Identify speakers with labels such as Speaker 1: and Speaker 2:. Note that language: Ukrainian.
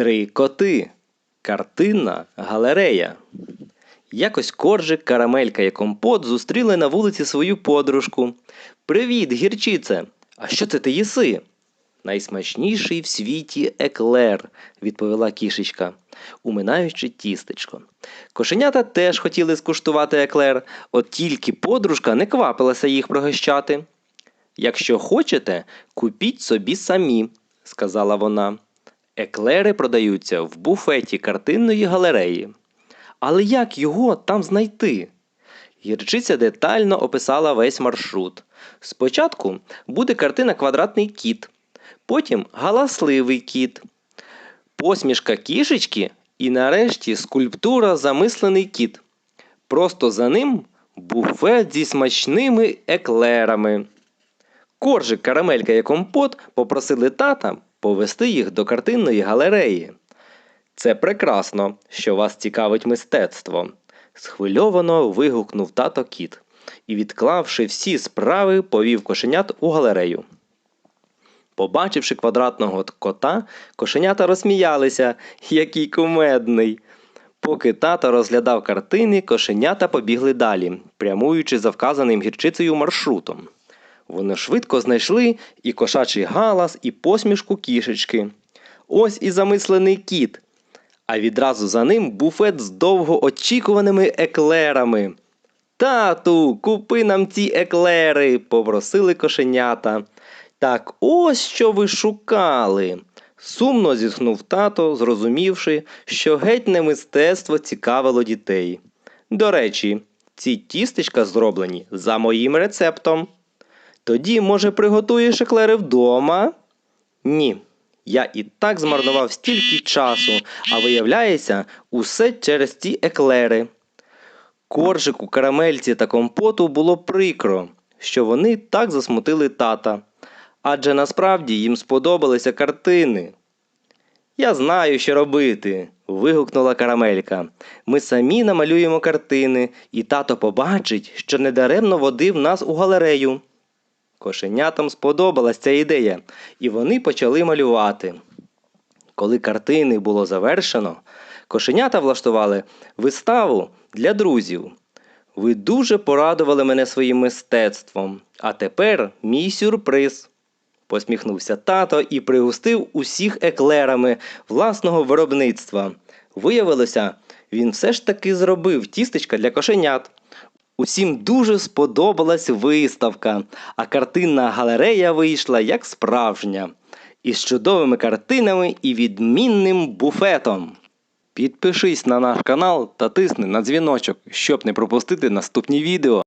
Speaker 1: Три коти. Картинна галерея. Якось коржик, карамелька і компот зустріли на вулиці свою подружку. Привіт, гірчице! А що це ти їси? Найсмачніший в світі еклер, відповіла кішечка, уминаючи тістечко. Кошенята теж хотіли скуштувати еклер, от тільки подружка не квапилася їх пригощати. Якщо хочете, купіть собі самі, сказала вона. Еклери продаються в буфеті картинної галереї. Але як його там знайти? Гірчиця детально описала весь маршрут. Спочатку буде картина квадратний кіт, потім галасливий кіт, посмішка кішечки і нарешті скульптура замислений кіт. Просто за ним буфет зі смачними еклерами. Коржик, карамелька і компот попросили тата повести їх до картинної галереї. Це прекрасно, що вас цікавить мистецтво. схвильовано вигукнув тато кіт і, відклавши всі справи, повів кошенят у галерею. Побачивши квадратного кота, кошенята розсміялися, який кумедний. Поки тато розглядав картини, кошенята побігли далі, прямуючи за вказаним гірчицею маршрутом. Вони швидко знайшли і кошачий галас, і посмішку кішечки. Ось і замислений кіт. А відразу за ним буфет з довгоочікуваними еклерами. Тату, купи нам ці еклери, попросили кошенята. Так ось що ви шукали. Сумно зітхнув тато, зрозумівши, що геть не мистецтво цікавило дітей. До речі, ці тістечка зроблені за моїм рецептом. Тоді, може, приготуєш еклери вдома? Ні. Я і так змарнував стільки часу, а виявляється, усе через ці еклери. Коржику, карамельці та компоту було прикро, що вони так засмутили тата. Адже насправді їм сподобалися картини. Я знаю, що робити. вигукнула карамелька. Ми самі намалюємо картини, і тато побачить, що недаремно водив нас у галерею. Кошенятам сподобалась ця ідея, і вони почали малювати. Коли картини було завершено, кошенята влаштували виставу для друзів. Ви дуже порадували мене своїм мистецтвом, а тепер мій сюрприз. Посміхнувся тато і пригостив усіх еклерами власного виробництва. Виявилося, він все ж таки зробив тістечка для кошенят. Усім дуже сподобалась виставка, а картинна галерея вийшла як справжня, із чудовими картинами і відмінним буфетом. Підпишись на наш канал та тисни на дзвіночок, щоб не пропустити наступні відео.